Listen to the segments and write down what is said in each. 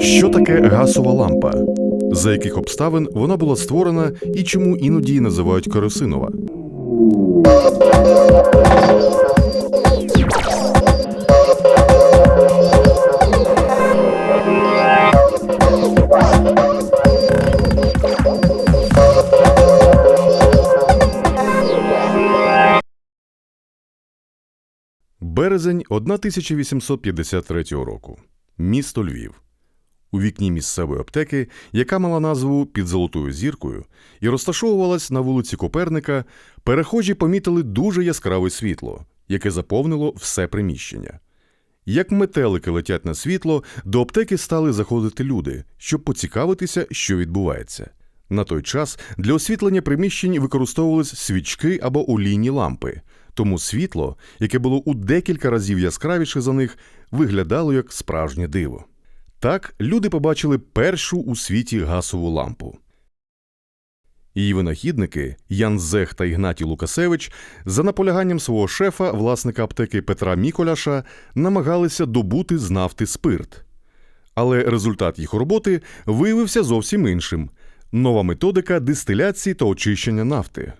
Що таке газова лампа? За яких обставин вона була створена і чому іноді її називають керосинова? Березень 1853 року. Місто Львів. У вікні місцевої аптеки, яка мала назву під золотою зіркою і розташовувалась на вулиці Коперника, перехожі помітили дуже яскраве світло, яке заповнило все приміщення. Як метелики летять на світло, до аптеки стали заходити люди, щоб поцікавитися, що відбувається. На той час для освітлення приміщень використовувались свічки або олійні лампи, тому світло, яке було у декілька разів яскравіше за них, виглядало як справжнє диво. Так люди побачили першу у світі газову лампу. Її винахідники Ян Зех та Ігнатій Лукасевич за наполяганням свого шефа, власника аптеки Петра Міколяша, намагалися добути з нафти спирт. Але результат їх роботи виявився зовсім іншим нова методика дистиляції та очищення нафти.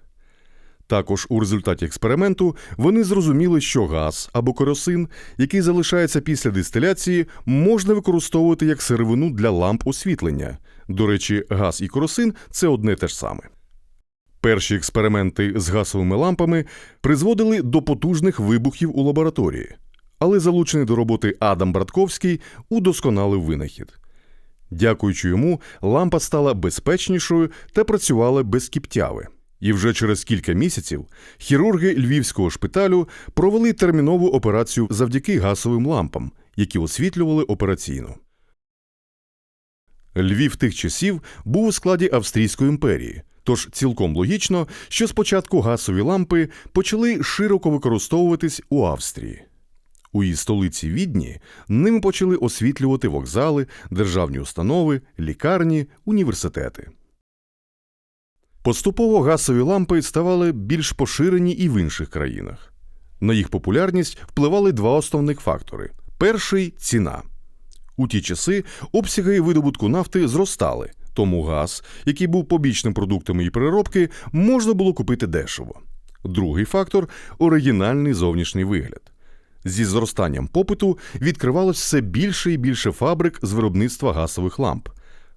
Також у результаті експерименту вони зрозуміли, що газ або керосин, який залишається після дистиляції, можна використовувати як сировину для ламп освітлення. До речі, газ і керосин – це одне те ж саме. Перші експерименти з газовими лампами призводили до потужних вибухів у лабораторії, але залучений до роботи Адам Братковський удосконалив винахід. Дякуючи йому, лампа стала безпечнішою та працювала без кіптяви. І вже через кілька місяців хірурги львівського шпиталю провели термінову операцію завдяки газовим лампам, які освітлювали операційну. Львів тих часів був у складі Австрійської імперії, тож цілком логічно, що спочатку газові лампи почали широко використовуватись у Австрії. У її столиці Відні ними почали освітлювати вокзали, державні установи, лікарні, університети. Поступово газові лампи ставали більш поширені і в інших країнах. На їх популярність впливали два основних фактори: перший ціна. У ті часи обсяги видобутку нафти зростали, тому газ, який був побічним продуктом її переробки, можна було купити дешево. Другий фактор оригінальний зовнішній вигляд. Зі зростанням попиту відкривалось все більше і більше фабрик з виробництва газових ламп.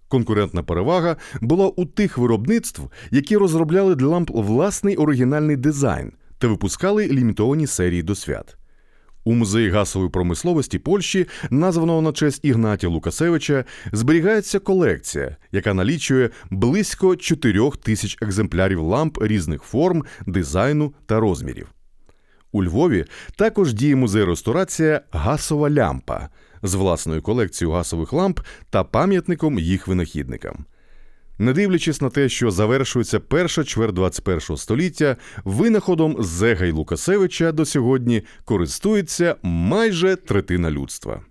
Конкурентна перевага була у тих виробництв, які розробляли для ламп власний оригінальний дизайн та випускали лімітовані серії до свят. У музеї газової промисловості Польщі, названого на честь Ігнатія Лукасевича, зберігається колекція, яка налічує близько 4 тисяч екземплярів ламп різних форм, дизайну та розмірів. У Львові також діє музей ресторація Гасова лямпа з власною колекцією гасових ламп та пам'ятником їх винахідникам. Не дивлячись на те, що завершується перша чверть 21 століття, винаходом Зега й Лукасевича до сьогодні користується майже третина людства.